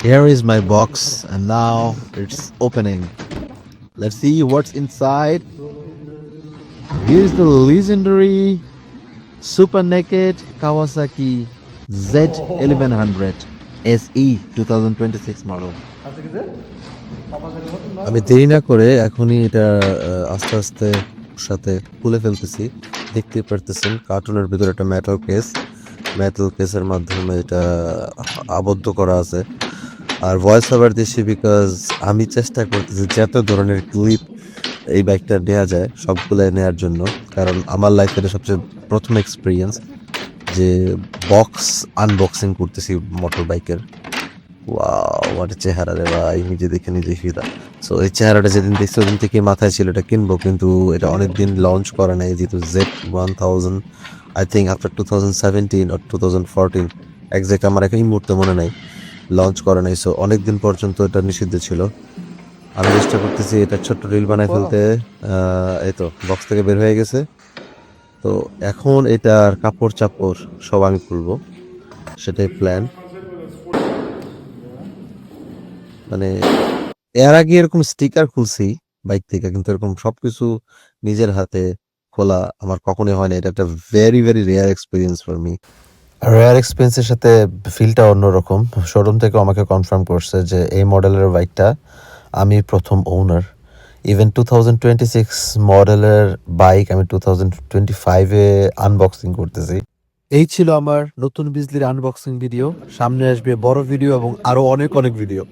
Here is my box, and now it's opening. Let's see what's inside. Here's the legendary Super Naked Kawasaki Z1100 SE 2026 model. আমি দেরি না করে এখনই এটা আস্তে আস্তে সাথে খুলে ফেলতেছি দেখতে পারতেছেন কার্টুনের ভিতরে একটা মেটাল কেস মেটাল কেসের মাধ্যমে এটা আবদ্ধ করা আছে আর ভয়েস ওভার দিচ্ছি বিকজ আমি চেষ্টা করতেছি যত ধরনের ক্লিপ এই বাইকটা নেওয়া যায় সবগুলো নেওয়ার জন্য। কারণ আমার লাইফের সবচেয়ে প্রথম এক্সপিরিয়েন্স যে বক্স আনবক্সিং করতেছি মোটর বাইকের ওয়াও চেহারা রে ভাই, নিজে দেখে নিজে ফিদা সো এই চেহারাটা যেদিন দেখছি, ওদিন থেকে মাথায় ছিল এটা কিনবো, কিন্তু এটা অনেক দিন লঞ্চ করা নাই, যেহেতু Z one thousand I think after two thousand seventeen R two thousand fourteen exact আমার এখন এই মুহূর্তে মনে নাই। লঞ্চ করে নাই সো অনেক দিন পর্যন্ত এটা নিষিদ্ধ ছিল। আমি চেষ্টা করতেছি এটা ছোট্ট রিল বানায় ফেলতে। এই তো বক্স থেকে বের হয়ে গেছে। তো এখন এটার কাপড় চাপড় সব আমি খুলবো সেটাই প্ল্যান মানে এর আগে এরকম স্টিকার খুলছি বাইক থেকে কিন্তু এরকম সবকিছু নিজের হাতে খোলা আমার কখনোই হয় না। এটা একটা very very rare experience for me rare এক্সপেন্সের সাথে ফিলটা অন্যরকম। শোরুম থেকে আমাকে কনফার্ম করছে যে এই মডেলের বাইকটা আমি প্রথম owner even two thousand twenty six মডেলের বাইক আমি টু থাউজেন্ড টোয়েন্টি ফাইভে আনবক্সিং করতেছি। এই ছিল আমার নতুন বিজলির আনবক্সিং ভিডিও সামনে আসবে বড় ভিডিও এবং আরও অনেক অনেক ভিডিও